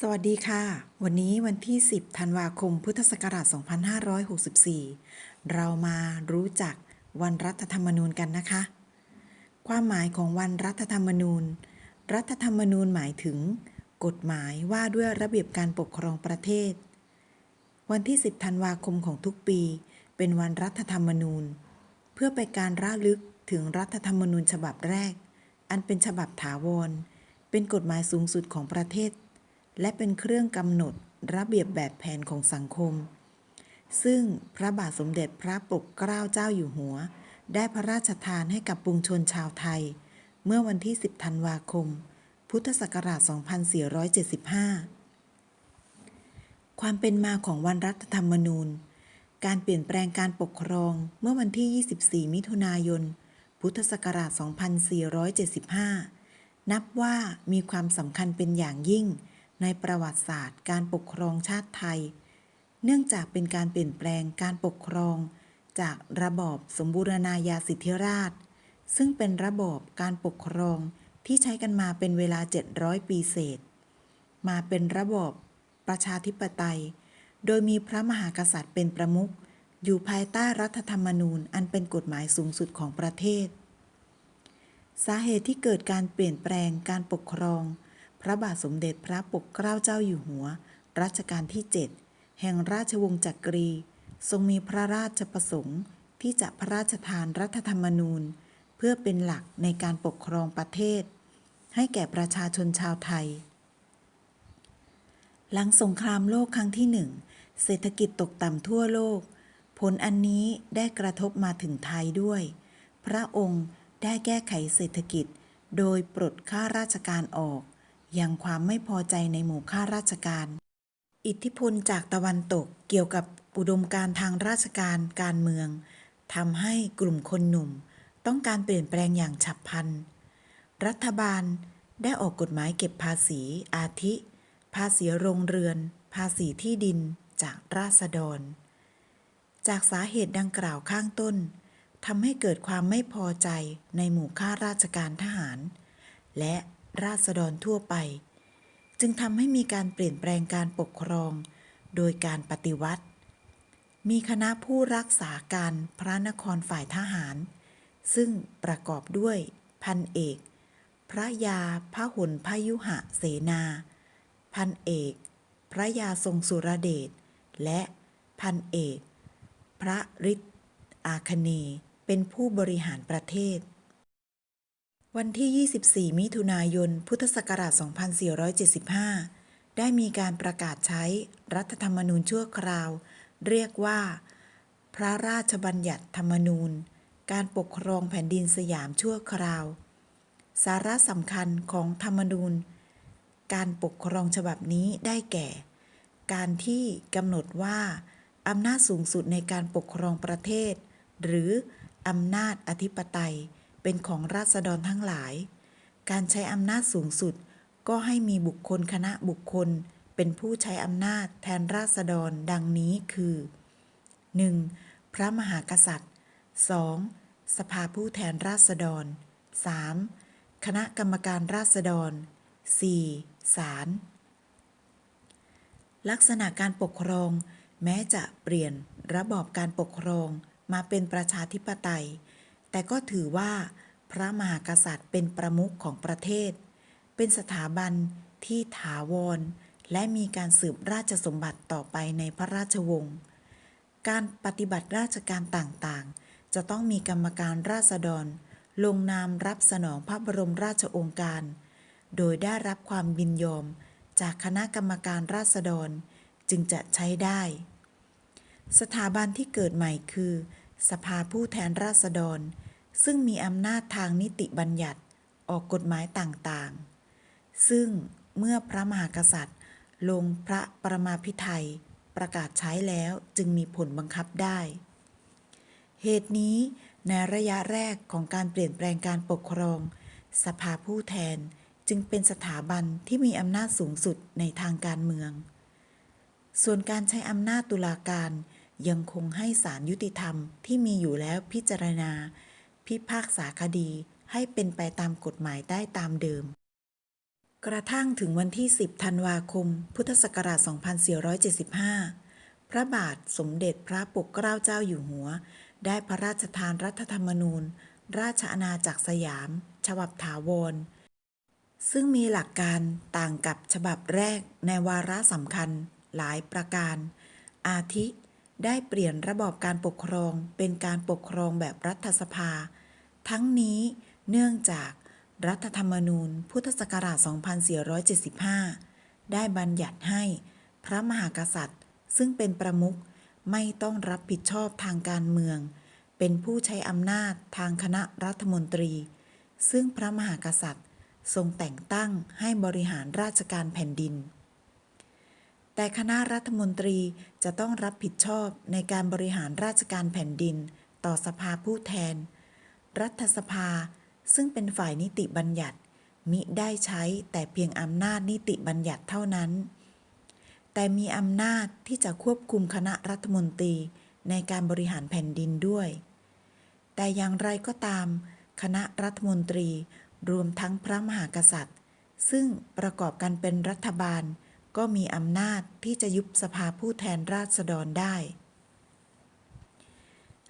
สวัสดีค่ะ วันนี้วันที่ 10 ธันวาคม พุทธศักราช 2564 เรามารู้จักวันรัฐธรรมนูญกันนะคะ ความหมายของวันรัฐธรรมนูญ รัฐธรรมนูญหมายถึง กฎหมายว่าด้วยระเบียบการปกครองประเทศ วันที่ 10 ธันวาคมของทุกปี เป็นวันรัฐธรรมนูญ เพื่อไปการระลึกถึงรัฐธรรมนูญฉบับแรก อันเป็นฉบับถาวร เป็นกฎหมายสูงสุดของประเทศ และเป็นเครื่องกำหนดระเบียบแบบแผนของสังคม ซึ่งพระบาทสมเด็จพระปกเกล้าเจ้าอยู่หัว ได้พระราชทานให้กับปวงชนชาวไทย เมื่อวันที่ 10 ธันวาคม พุทธศักราช 2475 ความเป็นมาของวันรัฐธรรมนูญ การเปลี่ยนแปลงการปกครองเมื่อวันที่ 24 มิถุนายน พุทธศักราช 2475 นับว่ามีความสำคัญเป็นอย่างยิ่ง ในประวัติศาสตร์ การปกครองชาติไทย เนื่องจากเป็นการเปลี่ยนแปลงการปกครอง จากระบอบสมบูรณาญาสิทธิราช ซึ่งเป็นระบอบการปกครองที่ใช้กันมาเป็นเวลา 700 ปีเศษ มาเป็นระบอบประชาธิปไตย โดยมีพระมหากษัตริย์เป็นประมุขอยู่ภายใต้รัฐธรรมนูญอันเป็นกฎหมายสูงสุดของประเทศ สาเหตุที่เกิดการเปลี่ยนแปลงการปกครอง พระบาทสมเด็จพระปกเกล้าเจ้าอยู่หัว รัชกาลที่ 7 แห่งราชวงศ์จักรี ทรงมีพระราชประสงค์ ที่จะพระราชทานรัฐธรรมนูญ เพื่อเป็นหลักในการปกครองประเทศ ให้แก่ประชาชนชาวไทย หลังสงครามโลกครั้งที่หนึ่งเศรษฐกิจตกต่ำทั่วโลก ผลอันนี้ได้กระทบมาถึงไทยด้วย พระองค์ได้แก้ไขเศรษฐกิจ โดยปลดข้าราชการออก ยังความไม่พอใจในหมู่ข้าราชการ อิทธิพลจากตะวันตกเกี่ยวกับอุดมการทางราชการการเมืองทำให้กลุ่มคนหนุ่ม ต้องการเปลี่ยนแปลงอย่างฉับพลัน รัฐบาลได้ออกกฎหมายเก็บภาษีอาทิ ภาษีโรงเรือน ภาษีที่ดินจากราษฎร จากสาเหตุดังกล่าวข้างต้นทำให้เกิดความไม่พอใจในหมู่ข้าราชการทหาร และ ราษฎรทั่วไป จึงทำให้มีการเปลี่ยนแปลงการปกครอง โดยการปฏิวัติ มีคณะผู้รักษาการพระนครฝ่ายทหาร ซึ่งประกอบด้วยพันเอก พระยาพระหุนพยุหะเสนา พันเอก พระยาทรงสุรเดชและพันเอก พระฤทธิ์อาคเน เป็นผู้บริหารประเทศ วันที่ 24 มิถุนายน พุทธศักราช 2475 ได้มีการประกาศใช้รัฐธรรมนูญชั่วคราว เรียกว่า พระราชบัญญัติธรรมนูญ การปกครองแผ่นดินสยามชั่วคราว สาระสำคัญของธรรมนูญ การปกครองฉบับนี้ได้แก่ การที่กำหนดว่า อำนาจสูงสุดในการปกครองประเทศ หรืออำนาจอธิปไตย เป็นของราษฎรทั้งหลาย การใช้อำนาจสูงสุด ก็ให้มีบุคคลคณะบุคคล เป็นผู้ใช้อำนาจแทนราษฎรดังนี้คือ 1. พระมหากษัตริย์ 2. สภาผู้แทนราษฎร 3. คณะกรรมการราษฎร 4. ศาลลักษณะการปกครอง แม้จะเปลี่ยนระบอบการปกครองมาเป็นประชาธิปไตย แต่ก็ถือว่าพระมหากษัตริย์เป็นประมุขของประเทศ เป็นสถาบันที่ถาวร และมีการสืบราชสมบัติต่อไปในพระราชวงศ์การปฏิบัติราชการต่างๆ จะต้องมีกรรมการราษฎร ลงนามรับสนองพระบรมราชโองการ โดยได้รับความยินยอมจากคณะกรรมการราษฎรจึงจะใช้ได้ สถาบันที่เกิดใหม่คือ สภาผู้แทนราษฎร ซึ่งมีอำนาจทางนิติบัญญัติออกกฎหมายต่างๆ ซึ่งเมื่อพระมหากษัตริย์ ลงพระประมาพิไทยประกาศใช้แล้วจึงมีผลบังคับได้ เหตุนี้ในระยะแรกของการเปลี่ยนแปลงการปกครอง สภาผู้แทนจึงเป็นสถาบันที่มีอำนาจสูงสุดในทางการเมือง ส่วนการใช้อำนาจตุลาการยังคงให้ศาลยุติธรรมที่มีอยู่แล้วพิจารณา พิพากษาคดีให้เป็นไปตามกฎหมายได้ตามเดิม กระทั่งถึงวันที่ 10 ธันวาคม พุทธศักราช 2475 พระบาทสมเด็จพระปกเกล้าเจ้าอยู่หัว ได้พระราชทานรัฐธรรมนูญ ราชอาณาจักรสยาม ฉบับถาวร ซึ่งมีหลักการต่างกับฉบับแรกในวาระสำคัญหลายประการ อาทิได้เปลี่ยนระบอบการปกครองเป็นการปกครองแบบรัฐสภา ทั้งนี้เนื่องจากรัฐธรรมนูญพุทธศักราช 2475 ได้บัญญัติให้พระมหากษัตริย์ ซึ่งเป็นประมุขไม่ต้องรับผิดชอบทางการเมือง เป็นผู้ใช้อำนาจทางคณะรัฐมนตรี ซึ่งพระมหากษัตริย์ทรงแต่งตั้งให้บริหารราชการแผ่นดิน แต่คณะรัฐมนตรีจะต้องรับผิดชอบในการบริหารราชการแผ่นดิน ต่อสภาผู้แทน รัฐสภา ซึ่งเป็นฝ่ายนิติบัญญัติ มิได้ใช้แต่เพียงอำนาจนิติบัญญัติเท่านั้น แต่มีอำนาจที่จะควบคุมคณะรัฐมนตรีในการบริหารแผ่นดินด้วย แต่อย่างไรก็ตาม คณะรัฐมนตรีรวมทั้งพระมหากษัตริย์ ซึ่งประกอบกันเป็นรัฐบาลก็มีอำนาจที่จะยุบสภาผู้แทนราษฎรได้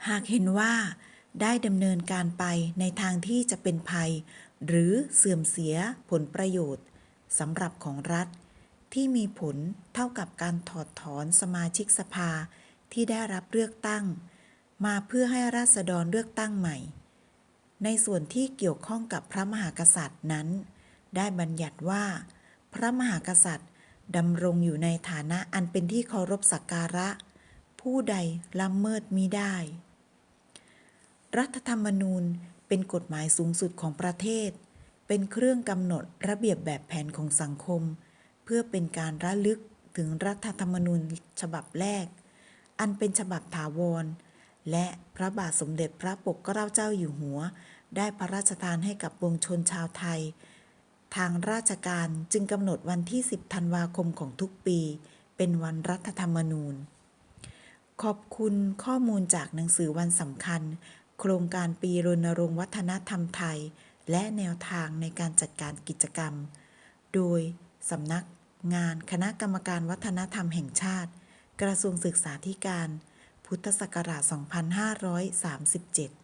หากเห็นว่า ได้ดำเนินการไปในทางที่จะเป็นภัย หรือเสื่อมเสียผลประโยชน์สำหรับของรัฐ ที่มีผลเท่ากับการถอดถอนสมาชิกสภาที่ได้รับเลือกตั้ง มาเพื่อให้ราษฎรเลือกตั้งใหม่ ในส่วนที่เกี่ยวข้องกับพระมหากษัตริย์นั้น ได้บัญญัติว่า พระมหากษัตริย์ดำรงอยู่ในฐานะอันเป็นที่เคารพสักการะ ผู้ใดละเมิดมิได้ รัฐธรรมนูญเป็นกฎหมายสูงสุดของประเทศ เป็นเครื่องกำหนดระเบียบแบบแผนของสังคม เพื่อเป็นการระลึกถึงรัฐธรรมนูญฉบับแรก อันเป็นฉบับถาวร และพระบาทสมเด็จพระปกเกล้าเจ้าอยู่หัว ได้พระราชทานให้กับวงชนชาวไทย ทางราชการจึงกำหนดวันที่ 10 ธันวาคมของทุกปี เป็นวันรัฐธรรมนูญ ขอบคุณข้อมูลจากหนังสือวันสำคัญ โครงการปีรณรงค์วัฒนธรรมไทย และแนวทางในการจัดการกิจกรรม โดยสำนักงานคณะกรรมการวัฒนธรรมแห่งชาติ กระทรวงศึกษาธิการ พุทธศักราช 2537